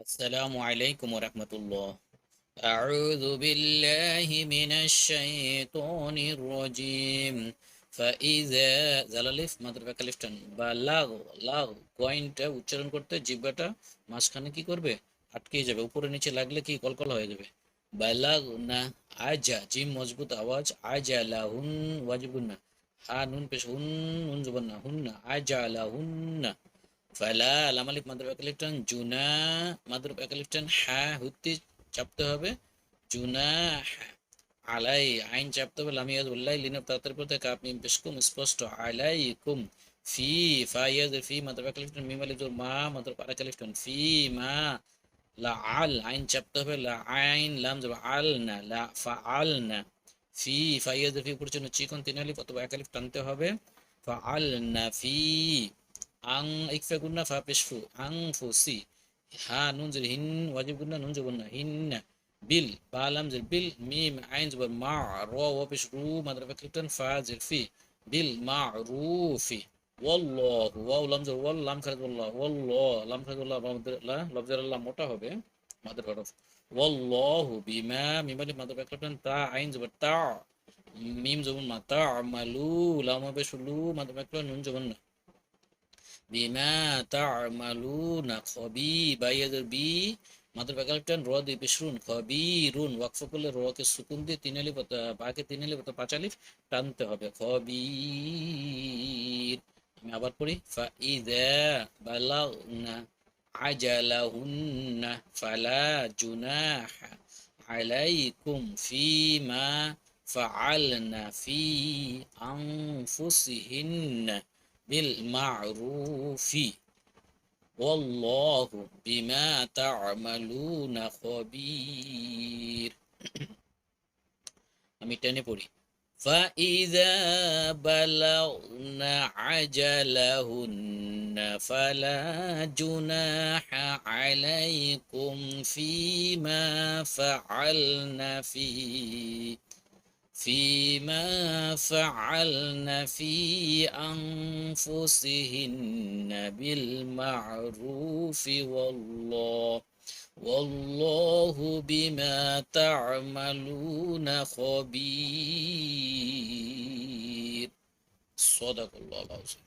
السلام عليكم ورحمة الله أعوذ بالله من الشيطان الرجيم فإذا জালালিফ মাদ্রাবা কালিফটান বা লাগ লাগ কয়েনটা উচ্চারণ করতে জিব্বাটা মাঝখানে কি করবে আটকে যাবে উপরে নিচে লাগলে কি কলকল হয়ে যাবে বালাগ না আজা জিম মজবুত আওয়াজ আজা লাহুন ওয়াজিবুন না হা নুন পেশ হুন নুন জুবান না হুন না আজা লাহুন জুনা মাদ্রাব একালিফটান হা, হুত্তি চাপতে হবে, জুনা আলাই, আইন চাপতে হবে লামিয়াজ উল্লাই লিনাব তাড়াতাড়ি পড়তে কাপ মিম পেশকুম স্পষ্ট, আলাইকুম, ফি মিম আলিফ মা একালিফটান ফি, মা, লা, আল, আইন চাপতে হবে, লা, আইন, লাম আল, না, লা, ফা, আল, না, ফি ফাইয়াজ ফি পড়ছে চিকন, তিন আলিফ, অথবা একালিফ টানতে হবে, ফা, আল, না, ফি আং ইকফা গুন্না ফা পেশফু আং ফুসি, হা নুন জের হিন ওয়াজিব গুন্না নুন জবন্না হিন্না, বিল, বা লাম জের বিল, মিম, আইন জবর মা, র ওয়া পেশ রু, মাদ্রা ফাকলিফটান ফা জের ফি, বিল, মা রুফি ওয়াল্লাহু, ওয়াও, লাম জের ওয়াল, লাম খারাজ, ওয়াল্লাহ ওয়াল্লাহ, লাম খারাজ, ওয়াল্লাহ লা লফজের আল্লাহ মোটা হবে, মাদ্রা হরফ ওয়াল্লাহু বিমা মিম আলিফ, মাদ্রা ফাকলিফটান তা, আইন জবর তা, মিম জবর মা, তা আমালু লাম পেশ লু মাদ্রা ফাকলিফটান নুন জবন্না। বিমা তা'মালুনা খবি বাইয়াদের বি মাত্র ব্যাকালটান র দিয়ে পেশরুন খবিরুন ওয়াকফ করলে রকে সুকুন দিয়ে তিন আলিফ বাকে তিন আলিফ পাঁচ আলিফ টানতে হবে খবির। আমি আবার পড়ি ফা ইদা বালাগনা আজালাহুন্না ফালা জুনাহা আলাইকুম ফিমা ফাআলনা ফি আনফুসিহিন্না بالمعروف والله بما تعملون خبير আমি টেনে পড়ি فإذا بلغن عجلهن فلا جناح عليكم فيما فعلن فيه فيما فعلن في أنفسهن بالمعروف والله والله بما تعملون خبير. صدق الله العظيم.